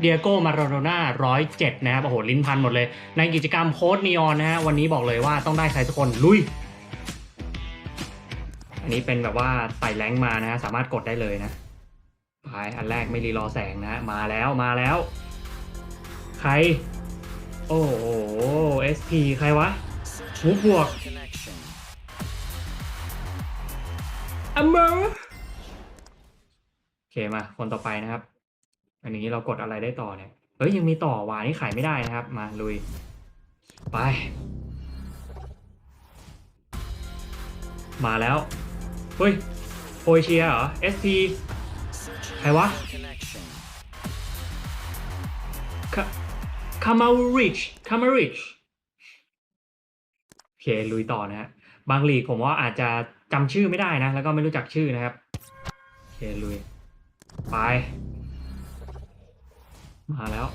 เดียโก้มาราโดน่าร้อยเจ็ดนะครับโอ้โหลิ้นพันหมดเลย ในกิจกรรมโค้ดนีออนนะฮะวันนี้บอกเลยว่าต้องได้ใครสักคนลุย อันนี้เป็นแบบว่าไต่แรงมานะฮะสามารถกดได้เลยนะไปอันแรกไม่รีรอแสงนะมาแล้วมาแล้ว ใคร โอ้โห SP ใครวะหูบวกอเมอร์โอเคมาคนต่อไปนะครับ อันนี้เรากดอะไรได้ต่อเนี่ยเฮ้ยยังมีต่อวานี่ขายไม่ได้นะครับ มาลุย ไป มาแล้ว เฮ้ยโคเชียเหรอ SP ใครวะคาคามาริชคามาริชโอเคลุยต่อนะฮะบางลีกผมว่าอาจจะจำชื่อไม่ได้นะ แล้วก็ไม่รู้จักชื่อนะครับโอเคลุย ไป มาแล้ว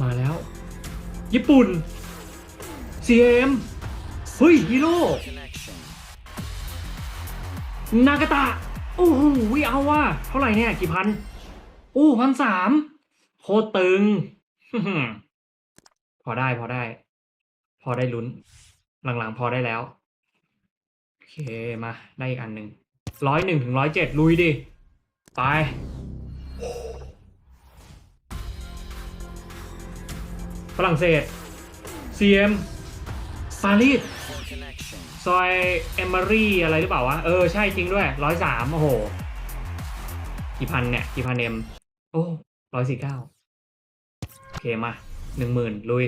มาแล้ว ญี่ปุ่น CM เฮ้ยฮีโร่นากาตะ โอ้โหเอาว่ะเท่าไหร่เนี่ย กี่พัน โอ้พันสามโคตรตึง พอได้พอได้ พอได้ลุ้น หลังๆ พอได้แล้ว โอเค มา ได้อีกอันหนึ่งร้อยหนึ่งถึงร้อยเจ็ดลุยดิ ไป ฝรั่งเศส CM ปารีสซอยเอม a รีอะไรหรือเปล่าวะ เออ ใช่จริงด้วยร้อยสามโอ้โห กี่พันเนี่ย กี่พันเอ็มโอ้ร้อยสี่เก้าโอเค มาหนึ่งหมื่นลุย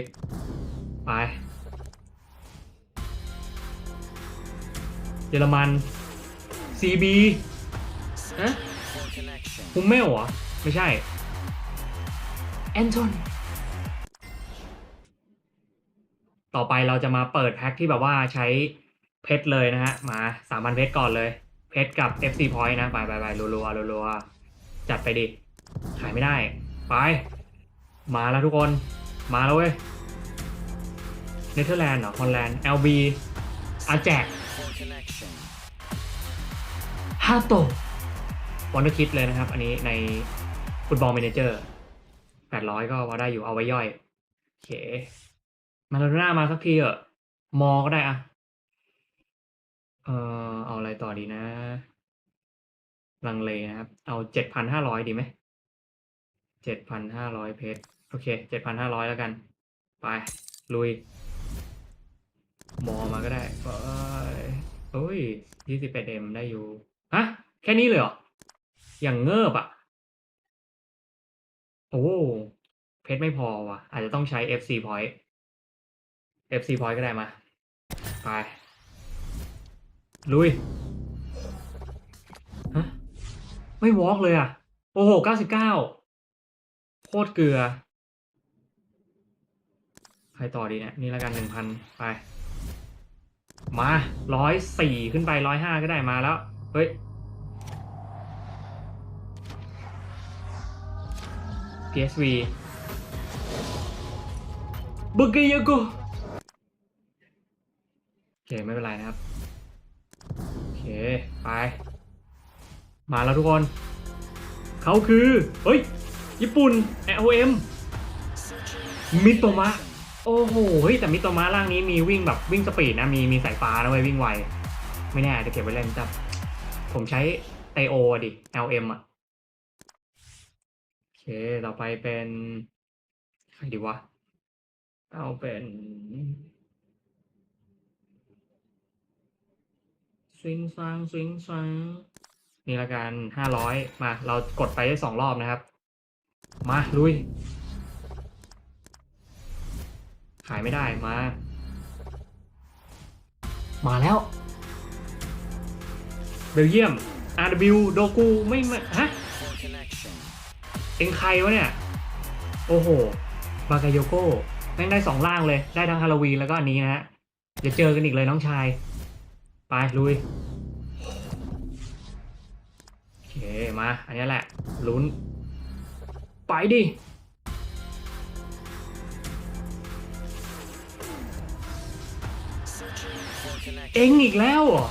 ไป เยอรมัน CB ฮะฮุมเมลเหรอ ไม่ใช่ แอนโทน ต่อไปเราจะมาเปิดแพ็คที่แบบว่าใช้เพชรเลยนะฮะ มาสามพันเพชรก่อนเลย เพชรกับ FC Point นะ ไปไปไปรัวรัวรัวๆจัดไปดิ ขายไม่ได้ ไป มาแล้วทุกคน มาแล้วเว้ย เนเธอร์แลนด์เหรอ ฮอลแลนด์ LB อาแจกฮาโตวันนคิดเลยนะครับ อันนี้ในฟุตบอล m ม n เจอร์แปดร้อยก็ว่าได้อยู่เอาไว้ย่อย โอเค มาโดน่ามาสักทีเถอะ มอก็ได้อะเออเอาอะไรต่อดีนะ ลังเลนะครับ เอาเจ็ดพันห้าร้อยดีไหมเจ็ดพันห้าร้อยเพชรโอเคเจ็ดพันห้าร้อยแล้วกัน ไป ลุย มอมาก็ได้เอ้ยโอ้ยยี่สิบแปดเอ็มได้อยู่ ฮะ แค่นี้เลยเหรอ อย่างเงิบอะ โอ้ เพชรไม่พอว่ะ อาจจะต้องใช้ FC point FC point ก็ได้มา ไป ลุย ฮะ ไม่วอล์กเลยอะ โอ้โหเก้าสิบเก้าโคตรเกลือ ใครต่อดีเนี่ย นี่ละกันหนึ่งพันไป มาร้อยสี่ขึ้นไปร้อยห้าก็ได้มาแล้ว เฮ้ย PSV บึกเกยโกโอ เคไม่เป็นไรนะครับ โอเค ไป มาแล้วทุกคน เขาคือ เฮ้ย ญี่ปุ่น LOM มิโตมะ โอ้โหเฮ้ยแต่มิโตมะร่างนี้มีวิ่งแบบวิ่งสปีดนะ มีมีสายฟ้านะเว้ยวิ่งไว ไม่แน่จจะเก็บไว้เล่นจับ ผมใช้ไตโอดิ LM อะ โอเค ต่อไปเป็น ใครดีวะ เอาเป็น สวิงซังสวิงซังนี่ละกันห้าร้อยมา เรากดไปได้สองรอบนะครับ มาลุย ขายไม่ได้มา มาแล้วเบลเยียม RW โดกูไม่มาฮะเองใครวะเนี่ย โอ้โหบากาโยโก้แม่งได้สองล่างเลย ได้ทั้งฮาโลวีนแล้วก็อันนี้นะฮะเดี๋ยวเจอกันอีกเลยน้องชาย ไปลุยโอเคมา อันนี้แหละ ลุ้น ไปดิเองอีกแล้วเหรอ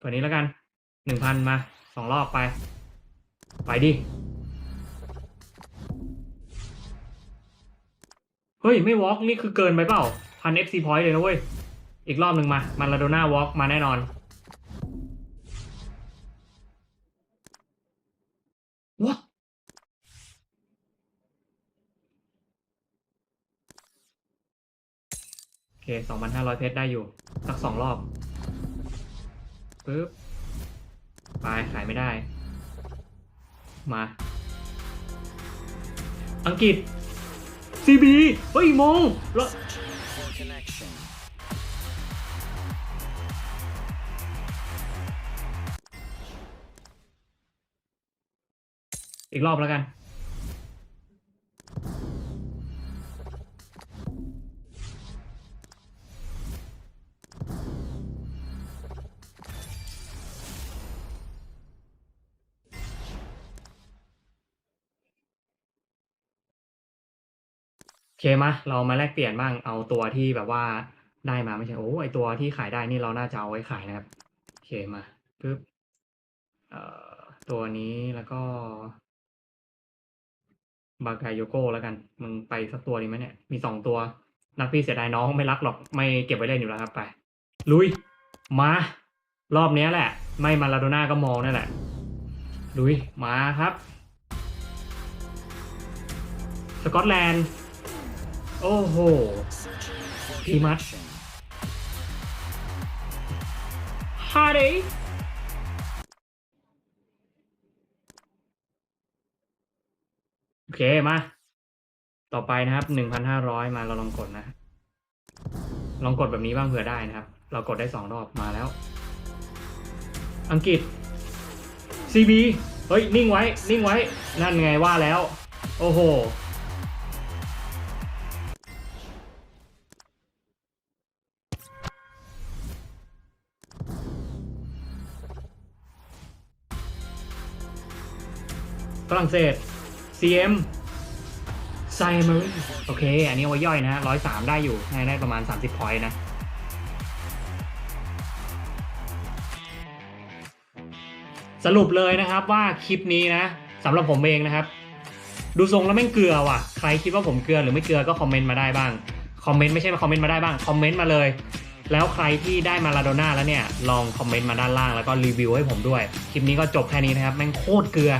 ตัวนี้แล้วกันหนึ่งพันมา สองรอบไป ไปดิ เฮ้ย ไม่วอล์กนี่คือเกินไปเปล่า พัน FC point เลยนะเว้ย อีกรอบหนึ่งมา มาลาโดน่าวอล์กมาแน่นอนวะโอเคสองพันห้าร้อยเพชรได้อยู่ สักสองรอบปึ๊บ ไปขายไม่ได้ มา อังกฤษ CB เฮ้ยโมงแล้วอีกรอบแล้วกัน โอเคมาเรามาแลกเปลี่ยนบ้างเอาตัวที่แบบว่าได้มาไม่ใช่โอ้ไอตัวที่ขายได้นี่เราน่าจะเอาไว้ขายนะครับโอเคมาปึ๊บเอ่อตัวนี้แล้วก็บากายโยโก้แล้วกัน มึงไปสักตัวดีไหมเนี่ย มีสองตัว นักพี่เสียดายน้องไม่รักหรอกไม่เก็บไว้เล่นอยู่แล้วครับไป ลุย มา รอบนี้แหละ ไม่มาลาโดน่าก็มองนั่นแหละ ลุย มาครับ สกอตแลนด์ โอ้โห Searching for Pretty much. connection. ฮาร์ดโอเค มา ต่อไปนะครับหนึ่งพันห้าร้อยมาเราลองกดนะ ลองกดแบบนี้บ้างเผื่อได้นะครับ เรากดได้สองรอบมาแล้ว อังกฤษ CB เฮ้ย นิ่งไว้ นิ่งไว้ นั่นไงว่าแล้ว โอ้โห รั่งเศส CM ไซม r รีโอเค อันนี้เอาไว้ย่อยนะร้อยสามได้อยู่ได้ได้ประมาณ 30พอยต์นะสรุปเลยนะครับว่าคลิปนี้นะสำหรับผมเองนะครับ ดูทรงแล้วแม่งเกลือว่ะ ใครคิดว่าผมเกลือหรือไม่เกลือก็คอมเมนต์มาได้บ้างคอมเมนต์ไม่ใช่มาคอมเมนต์มาได้บ้างคอมเมนต์มาเลย แล้วใครที่ได้มาลาโดน่าแล้วเนี่ยลองคอมเมนต์มาด้านล่างแล้วก็รีวิวให้ผมด้วย คลิปนี้ก็จบแค่นี้นะครับ แม่งโคตรเกลือ